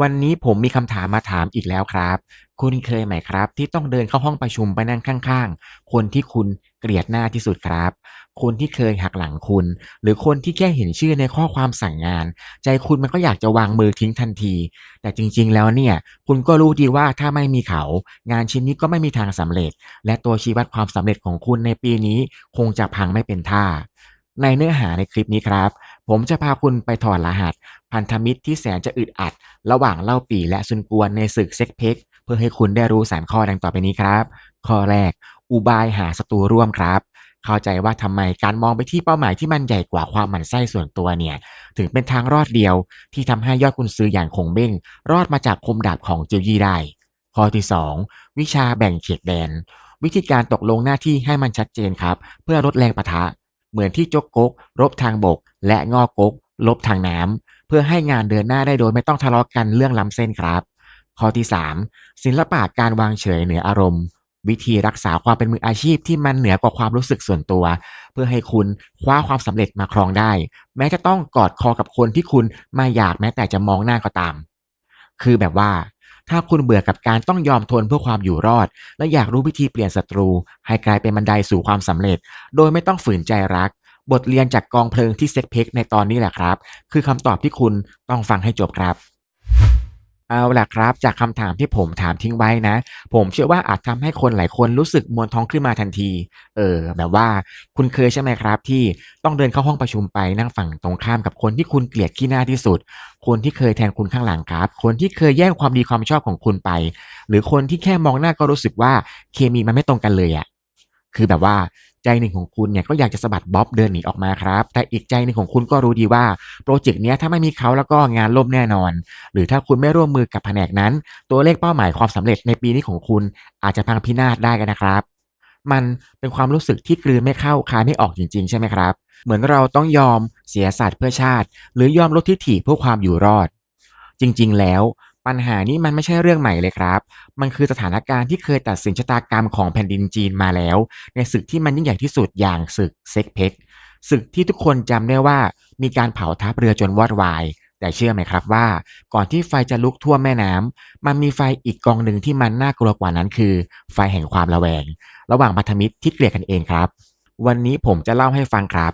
วันนี้ผมมีคำถามมาถามอีกแล้วครับ คุณเคยไหมครับ ที่ต้องเดินเข้าห้องประชุมไปนั่งข้างๆ คนที่คุณเกลียดหน้าที่สุดครับ คนที่เคยหักหลังคุณ หรือคนที่แค่เห็นชื่อในข้อความสั่งงาน ใจคุณมันก็อยากจะวางมือทิ้งทันที แต่จริงๆแล้วเนี่ย คุณก็รู้ดีว่าถ้าไม่มีเขา งานชิ้นนี้ก็ไม่มีทางสำเร็จ และตัวชี้วัดความสำเร็จของคุณในปีนี้ คงจะพังไม่เป็นท่า ในเนื้อหาในคลิปนี้ครับ ผมจะพาคุณไปถอดรหัส พันธมิตรที่แสนจะอึดอัด ระหว่างเล่าปี่และซุนกวนในศึกเซ็กเพ็กเพื่อให้คุณได้รู้สามข้อดังต่อไปนี้ครับ ข้อแรก อุบายหาศัตรูร่วมครับ เข้าใจว่าทำไมการมองไปที่เป้าหมายที่มันใหญ่กว่าความหมั่นไส้ส่วนตัวเนี่ย ถึงเป็นทางรอดเดียว ที่ทำให้ยอดกุนซืออย่างคงเบ้ง รอดมาจากคมดาบของจียวยี่ได้ ข้อที่ 2 วิชาแบ่งเขตแดน วิธีการตกลงหน้าที่ให้มันชัดเจนครับ เพื่อลดแรงปะทะ เหมือนที่จกก๊กรบทางบก และงอก๊กลบทางน้ำเพื่อให้งานเดินหน้าได้โดยไม่ต้องทะเลาะกันเรื่องล้ำเส้นครับ ข้อที่ 3 ศิลปะการวางเฉยเหนืออารมณ์ วิธีรักษาความเป็นมืออาชีพที่มันเหนือกว่าความรู้สึกส่วนตัว เพื่อให้คุณคว้าความสำเร็จมาครองได้ แม้จะต้องกอดคอกับคนที่คุณไม่อยากแม้แต่จะมองหน้าก็ตาม คือแบบว่า ถ้าคุณเบื่อกับการต้องยอมทนเพื่อความอยู่รอด และอยากรู้วิธีเปลี่ยนศัตรู ให้กลายเป็นบันไดสู่ความสำเร็จ โดยไม่ต้องฝืนใจรัก บทเรียนจากกองเพลิงที่เซ็กเพกในตอนนี้แหละครับ คือคำตอบที่คุณต้องฟังให้จบครับ เอาล่ะครับ จากคำถามที่ผมถามทิ้งไว้นะ ผมเชื่อว่าอาจทำให้คนหลายคนรู้สึกมวนท้องขึ้นมาทันที เออ แบบว่าคุณเคยใช่ไหมครับ ที่ต้องเดินเข้าห้องประชุมไปนั่งฝั่งตรงข้ามกับคนที่คุณเกลียดขี้หน้าที่สุด คนที่เคยแทงคุณข้างหลังครับ คนที่เคยแย่งความดีความชอบของคุณไป หรือคนที่แค่มองหน้าก็รู้สึกว่าเคมีมันไม่ตรงกันเลยอะคือแบบว่า ใจหนึ่งของคุณเนี่ยก็อยากจะสะบัดบ๊อบเดินหนีออกมาครับ แต่อีกใจหนึ่งของคุณก็รู้ดีว่าโปรเจกต์เนี้ยถ้าไม่มีเขาแล้วก็งานล่มแน่นอน หรือถ้าคุณไม่ร่วมมือกับแผนกนั้น ตัวเลขเป้าหมายความสำเร็จในปีนี้ของคุณอาจจะพังพินาศได้กันนะครับ มันเป็นความรู้สึกที่กลืนไม่เข้าคายไม่ออกจริง ๆ ใช่ไหมครับ เหมือนเราต้องยอมเสียสัตว์เพื่อชาติ หรือยอมลดทิฐิเพื่อความอยู่รอด จริง ๆ แล้ว ปัญหานี้มันไม่ใช่เรื่องใหม่เลยครับ มันคือสถานการณ์ที่เคยตัดสินชะตากรรมของแผ่นดินจีนมาแล้ว ในศึกที่มันยิ่งใหญ่ที่สุดอย่างศึกเซ็กเพ็กศึกที่ทุกคนจำได้ว่ามีการเผาทัพเรือจนวอดวาย แต่เชื่อไหมครับว่า ก่อนที่ไฟจะลุกท่วมแม่น้ำมันมีไฟอีกกองหนึ่งที่มันน่ากลัวกว่านั้นคือ ไฟแห่งความระแวง ระหว่างพันธมิตรที่เกลียดกันเองครับ วันนี้ผมจะเล่าให้ฟังครับ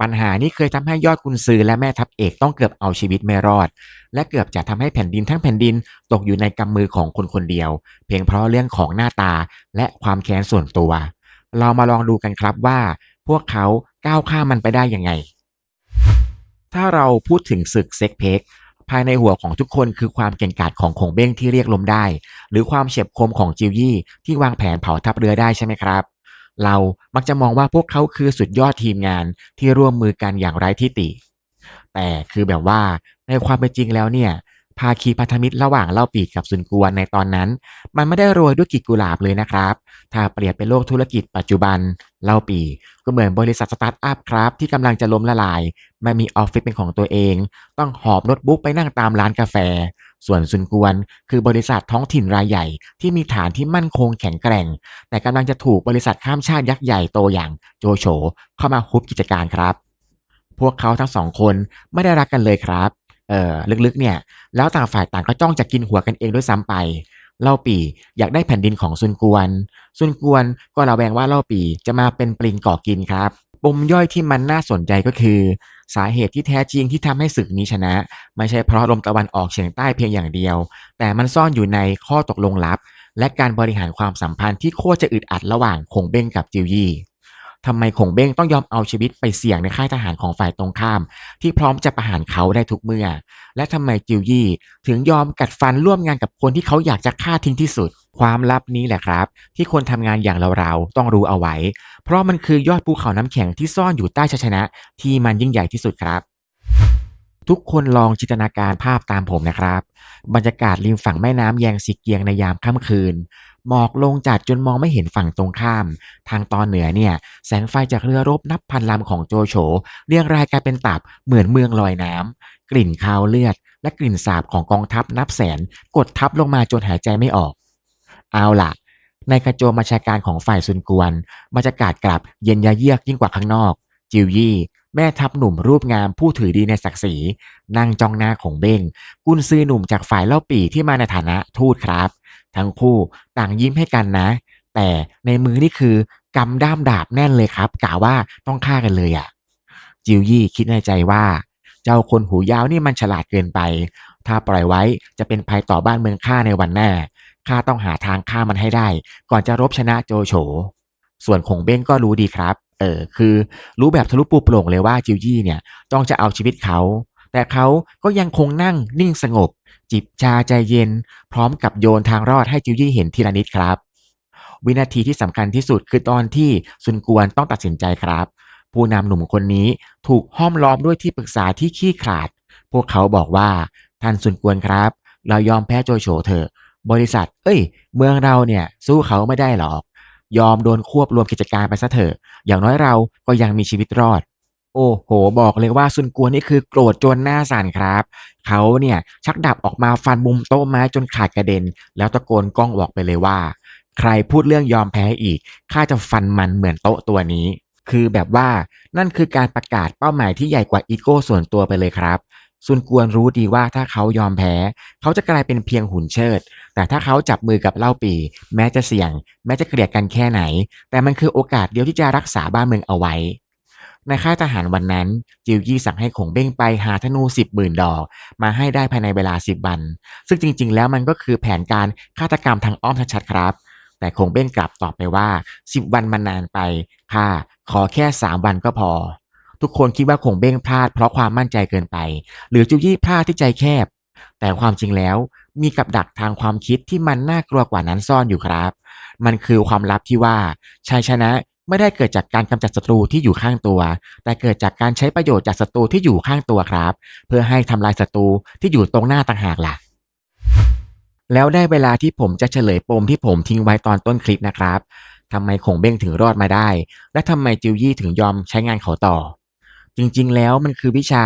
ปัญหานี้เคยทำให้ยอดกุนซือและแม่ทัพเอกต้องเกือบเอาชีวิตไม่รอด และเกือบจะทำให้แผ่นดินทั้งแผ่นดินตกอยู่ในกำมือของคนคนเดียว เพียงเพราะเรื่องของหน้าตาและความแค้นส่วนตัว เรามาลองดูกันครับว่า พวกเขาก้าวข้ามมันไปได้ยังไง ถ้าเราพูดถึงศึกเซ็กเพกภายในหัวของทุกคนคือความเก่งกาจของคงเบ้งที่เรียกลมได้ หรือความเฉียบคมของจิวยี่ที่วางแผนเผาทัพเรือได้ใช่ไหมครับ เรามักจะมองว่าพวกเขาคือสุดยอดทีมงานที่ร่วมมือกันอย่างไร้ที่ติ แต่คือแบบว่าในความเป็นจริงแล้วเนี่ยภาคีพันธมิตรระหว่างเล่าปีกับซุนกวนในตอนนั้น มันไม่ได้โรยด้วยกลีกุหลาบเลยนะครับ ถ้าเปรียบเป็นโลกธุรกิจปัจจุบันเล่าปีก็เหมือนบริษัทสตาร์ทอัพครับ ที่กำลังจะล้มละลาย ไม่มีออฟฟิศเป็นของตัวเอง ต้องหอบโน้ตบุ๊กไปนั่งตามร้านกาแฟ ส่วนซุนกวนคือบริษัทท้องถิ่นรายใหญ่ที่มีฐานที่มั่นคงแข็งแกร่ง แต่กำลังจะถูกบริษัทข้ามชาติยักษ์ใหญ่โตอย่างโจโฉเข้ามาฮุบกิจการครับ พวกเขาทั้งสองคนไม่ได้รักกันเลยครับเออลึกๆเนี่ยแล้วต่างฝ่ายต่างก็จ้องจะกินหัวกันเองด้วยซ้ำไปเล่าปีอยากได้แผ่นดินของซุนกวน ซุนกวนก็ระแวงว่าเล่าปีจะมาเป็นปลิงก่อกินครับปมย่อยที่มันน่าสนใจก็คือ สาเหตุที่แท้จริงที่ทำให้ศึกนี้ชนะ ไม่ใช่เพราะลมตะวันออกเฉียงใต้เพียงอย่างเดียว แต่มันซ่อนอยู่ในข้อตกลงลับ และการบริหารความสัมพันธ์ที่โคตรจะอึดอัดระหว่างคงเบ้งกับจิวยี่ ทำไมคงเบ้งต้องยอมเอาชีวิตไปเสี่ยงในค่ายทหารของฝ่ายตรงข้าม ที่พร้อมจะประหารเขาได้ทุกเมื่อ และทำไมจิวยี่ถึงยอมกัดฟันร่วมงานกับคนที่เขาอยากจะฆ่าทิ้งที่สุด ความลับนี้แหละครับ ที่คนทำงานอย่างเราๆต้องรู้เอาไว้ เพราะมันคือยอดภูเขาน้ำแข็งที่ซ่อนอยู่ใต้ชัยชนะ ที่มันยิ่งใหญ่ที่สุดครับทุกคนลองจินตนาการภาพตามผมนะครับ บรรยากาศริมฝั่งแม่น้ำแยงสีเกียงในยามค่ำคืน หมอกลงจัดจนมองไม่เห็นฝั่งตรงข้าม ทางตอนเหนือเนี่ย แสงไฟจากเรือรบนับพันลำของโจโฉเรียงรายกลายเป็นตับเหมือนเมืองลอยน้ำกลิ่นคาวเลือด และกลิ่นสาบของกองทัพนับแสนกดทับลงมาจนหายใจไม่ออก เอาล่ะ ในกระโจมบัญชาการของฝ่ายซุนกวนบรรยากาศกลับเย็นยาเยือกยิ่งกว่าข้างนอก จิวยี่แม่ทัพหนุ่มรูปงามผู้ถือดีในศักดิ์ศรีนั่งจ้องหน้าของเบ้ง กุนซือหนุ่มจากฝ่ายเล่าปีที่มาในฐานะทูตครับ ทั้งคู่ต่างยิ้มให้กันนะ แต่ในมือนี่คือกำด้ามดาบแน่นเลยครับกะว่าต้องฆ่ากันเลยอะ่ะ จิวยี่คิดในใจว่า เจ้าคนหูยาวนี่มันฉลาดเกินไป ถ้าปล่อยไว้จะเป็นภัยต่อบ้านเมืองข้าในวันหน้าข้าต้องหาทางฆ่ามันให้ได้ ก่อนจะรบชนะโจโฉส่วนคงเบ้งก็รู้ดีครับ เออ คือรู้แบบทะลุปูโปร่งเลยว่าจิวยี่เนี่ยจ้องจะเอาชีวิตเขา แต่เขาก็ยังคงนั่งนิ่งสงบ จิบชาใจเย็น พร้อมกับโยนทางรอดให้จิวยี่เห็นทีละนิดครับ วินาทีที่สำคัญที่สุดคือตอนที่ซุนกวนต้องตัดสินใจครับ ผู้นำหนุ่มคนนี้ถูกห้อมล้อมด้วยที่ปรึกษาที่ขี้ขลาด พวกเขาบอกว่าท่านซุนกวนครับ เรายอมแพ้โจโฉเถอะ บริษัท เอ้ย เมืองเราเนี่ยสู้เขาไม่ได้หรอก ยอมโดนควบรวมกิจการไปซะเถอะ อย่างน้อยเราก็ยังมีชีวิตรอด โอ้โห บอกเลยว่าซุนกวนนี่คือโกรธจนหน้าสั่นครับ เขาเนี่ยชักดาบออกมาฟันมุมโต๊ะไม้จนขาดกระเด็น แล้วตะโกนก้องบอกไปเลยว่า ใครพูดเรื่องยอมแพ้อีกข้าจะฟันมันเหมือนโต๊ะตัวนี้ คือแบบว่านั่นคือการประกาศเป้าหมายที่ใหญ่กว่าอีโก้ส่วนตัวไปเลยครับซุนกวนรู้ดีว่าถ้าเขายอมแพ้ เขาจะกลายเป็นเพียงหุ่นเชิด แต่ถ้าเขาจับมือกับเล่าปี แม้จะเสี่ยง แม้จะเกลียดกันแค่ไหน แต่มันคือโอกาสเดียวที่จะรักษาบ้านเมืองเอาไว้ ในค่ายทหารวันนั้น จิวยี่สั่งให้ขงเบ้งไปหาธนูสิบหมื่นดอก มาให้ได้ภายในเวลาสิบวัน ซึ่งจริง ๆ แล้วมันก็คือแผนการฆาตกรรมทางอ้อมชัดๆครับ แต่คงเบ้งกลับตอบไปว่า10วันมันนานไปค่ะขอแค่3วันก็พอ ทุกคนคิดว่าคงเบ้งพลาดเพราะความมั่นใจเกินไป หรือจูยี่พลาดที่ใจแคบ แต่ความจริงแล้วมีกับดักทางความคิดที่มันน่ากลัวกว่านั้นซ่อนอยู่ครับ มันคือความลับที่ว่าชัยชนะ ไม่ได้เกิดจากการกำจัดศัตรูที่อยู่ข้างตัว แต่เกิดจากการใช้ประโยชน์จากศัตรูที่อยู่ข้างตัวครับ เพื่อให้ทำลายศัตรูที่อยู่ตรงหน้าต่างหากล่ะ แล้วได้เวลาที่ผมจะเฉลยปมที่ผมทิ้งไว้ตอนต้นคลิปนะครับทำไมคงเบ้งถึงรอดมาได้ และทำไมจิวยี่ถึงยอมใช้งานเขาต่อจริงๆ แล้วมันคือวิชา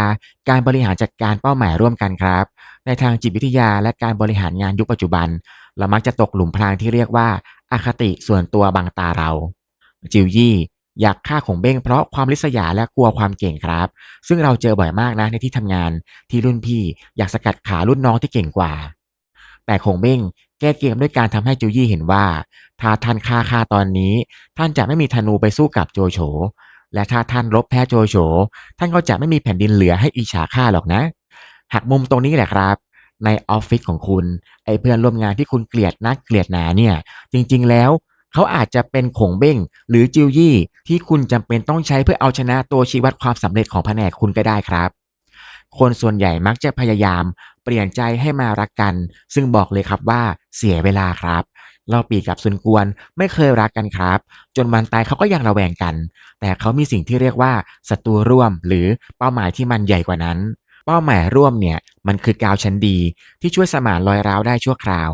การบริหารจัดการเป้าหมายร่วมกันครับ ในทางจิตวิทยาและการบริหารงานยุคปัจจุบัน เรามักจะตกหลุมพรางที่เรียกว่าอาคติส่วนตัวบังตาเรา จิวยี่อยากฆ่าของเบ้งเพราะความริษยาและกลัวความเก่งครับ ซึ่งเราเจอบ่อยมากนะในที่ทำงานที่รุ่นพี่อยากสกัดขารุ่นน้องที่เก่งกว่า แต่คงเบ้งแก้เกมด้วยการทำให้จิวยี่เห็นว่า ถ้าท่านฆ่าฆ่าตอนนี้ ท่านจะไม่มีธนูไปสู้กับโจโฉและถ้าท่านรบแพ้โจโฉท่านก็จะไม่มีแผ่นดินเหลือให้อิฉาข้าหรอกนะ หักมุมตรงนี้แหละครับ ในออฟฟิศของคุณไอเพื่อนร่วมงานที่คุณเกลียดนักเกลียดหนาเนี่ย จริง ๆ แล้ว เขาอาจจะเป็นขงเบ้งหรือจิวยี่ที่คุณจำเป็นต้องใช้เพื่อเอาชนะตัวชี้วัดความสำเร็จของแผนกคุณก็ได้ครับ คนส่วนใหญ่มักจะพยายาม เปลี่ยนใจให้มารักกัน ซึ่งบอกเลยครับว่าเสียเวลาครับ เราปีกับซุนกวนไม่เคยรักกันครับ จนวันตายเขาก็ยังระแวงกัน แต่เขามีสิ่งที่เรียกว่าศัตรูร่วม หรือเป้าหมายที่มันใหญ่กว่านั้น เป้าหมายร่วมเนี่ยมันคือกาวชั้นดีที่ช่วยสมานรอยร้าวได้ชั่วคราว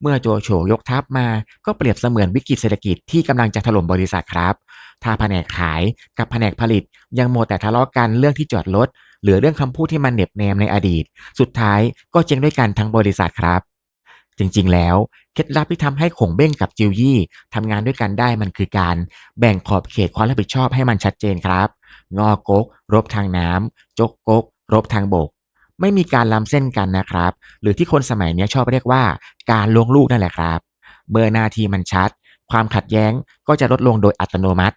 เมื่อโจโฉยกทัพมาก็เปรียบเสมือนวิกฤตเศรษฐกิจที่กำลังจะถล่มบริษัทครับ ถ้าแผนกขายกับแผนกผลิตยังโมแต่ทะเลาะกันเรื่องที่จอดรถหรือเรื่องคำพูดที่มันเหน็บแนมในอดีต สุดท้ายก็เจ๊งด้วยกันทั้งบริษัทครับ จริงๆ แล้วเคล็ดลับที่ทำให้ขงเบ้งกับจิวยี่ทำงานด้วยกันได้มันคือการแบ่งขอบเขตความรับผิดชอบให้มันชัดเจนครับ งอกกรบทางน้ำจกกกรบทางบก ไม่มีการล้ำเส้นกันนะครับ หรือที่คนสมัยนี้ชอบเรียกว่า การลวงลูกนั่นแหละครับเมื่อหนาทีมันชัด ความขัดแย้งก็จะลดลงโดยอัตโนมัติ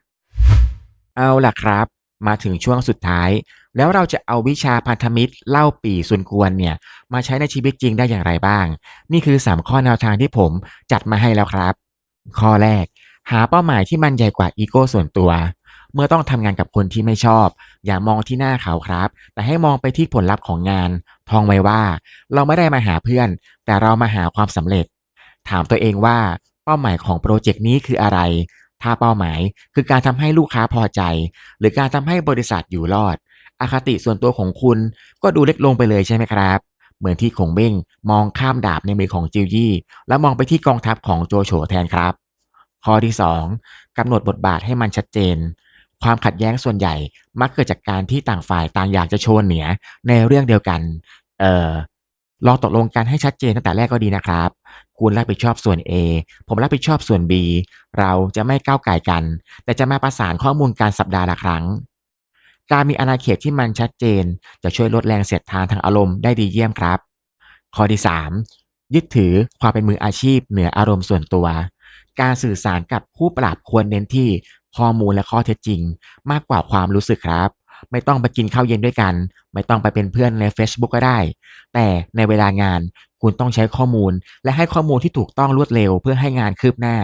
เอาล่ะครับ มาถึงช่วงสุดท้าย แล้วเราจะเอาวิชาพันธมิตรเล่าปี่ส่วนกวนเนี่ยมาใช้ในชีวิตจริงได้อย่างไรบ้าง นี่คือ 3 ข้อแนวทางที่ผมจัดมาให้แล้วครับ ข้อแรก หาเป้าหมายที่มันใหญ่กว่าอีโก้ส่วนตัว เมื่อต้องทำงานกับคนที่ไม่ชอบ อย่ามองที่หน้าเขาครับ แต่ให้มองไปที่ผลลัพธ์ของงาน ท่องไว้ว่า เราไม่ได้มาหาเพื่อน แต่เรามาหาความสำเร็จ ถามตัวเองว่า เป้าหมายของโปรเจกต์นี้คืออะไร ถ้าเป้าหมายคือการทำให้ลูกค้าพอใจ หรือการทำให้บริษัทอยู่รอด อคติส่วนตัวของคุณก็ดูเล็กลงไปเลยใช่ไหมครับ เหมือนที่ขงเบ้งมองข้ามดาบในมือของจิวยี่ แล้วมองไปที่กองทัพของโจโฉแทนครับ ข้อที่ 2กำหนดบทบาทให้มันชัดเจน ความขัดแย้งส่วนใหญ่มักเกิดจากการที่ต่างฝ่ายต่างอยากจะโชว์เหนือในเรื่องเดียวกัน เอ่อลองตกลงกันให้ชัดเจนตั้งแต่แรกก็ดีนะครับ คุณรับผิดชอบส่วน A ผมรับผิดชอบส่วน B เราจะไม่ก้าวไก่กัน แต่จะมาประสานข้อมูลการสัปดาห์ละครั้ง การมีอาณาเขตที่มันชัดเจน จะช่วยลดแรงเสียดทานทางอารมณ์ได้ดีเยี่ยมครับ ข้อที่ 3 ยึดถือความเป็นมืออาชีพเหนืออารมณ์ส่วนตัว การสื่อสารกับคู่ปรับควรเน้นที่ ข้อมูลและข้อเท็จจริง มากกว่าความรู้สึกครับ ไม่ต้องไปกินข้าวเย็นด้วยกัน ไม่ต้องไปเป็นเพื่อนในเฟซบุ๊กก็ได้ แต่ในเวลางานคุณต้องใช้ข้อมูล และให้ข้อมูลที่ถูกต้องรวดเร็วเพื่อให้งานคืบหน้า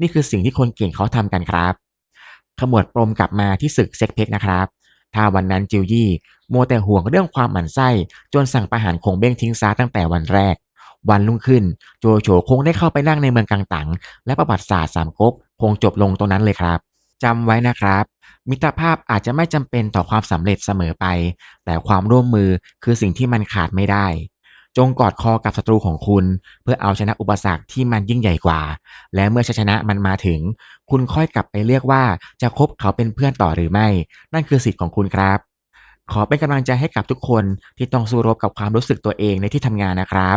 นี่คือสิ่งที่คนเก่งเขาทำกันครับขมวดปมกลับมาที่ศึกเซ็กเพกนะครับ ถ้าวันนั้นจิวยี่มัวแต่ห่วงเรื่องความหมั่นไส้จนสั่งประหารคงเบ้งทิ้งซาตั้งแต่วันแรก วันรุ่งขึ้น โจโฉคงได้เข้าไปนั่งในเมืองกังตัง และประวัติศาสตร์สามก๊กคงจบลงตรงนั้นเลยครับ จำไว้นะครับ มิตรภาพอาจจะไม่จำเป็นต่อความสำเร็จเสมอไป แต่ความร่วมมือคือสิ่งที่มันขาดไม่ได้ จงกอดคอกับศัตรูของคุณ เพื่อเอาชนะอุปสรรคที่มันยิ่งใหญ่กว่า และเมื่อชัยชนะมันมาถึง คุณค่อยกลับไปเลือกว่าจะคบเขาเป็นเพื่อนต่อหรือไม่ นั่นคือสิทธิ์ของคุณครับ ขอเป็นกำลังใจให้กับทุกคนที่ต้องสู้รบกับความรู้สึกตัวเองในที่ทำงานนะครับ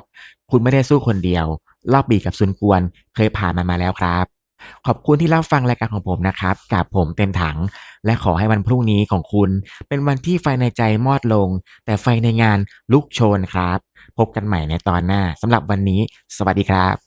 คุณไม่ได้สู้คนเดียวรอบบีกับซุนกวนเคยผ่านมันมาแล้วครับ ขอบคุณที่รับฟังรายการของผมนะครับ กับผมเต็มถัง และขอให้วันพรุ่งนี้ของคุณ เป็นวันที่ไฟในใจมอดลง แต่ไฟในงานลุกโชนครับ พบกันใหม่ในตอนหน้าสำหรับวันนี้ สวัสดีครับ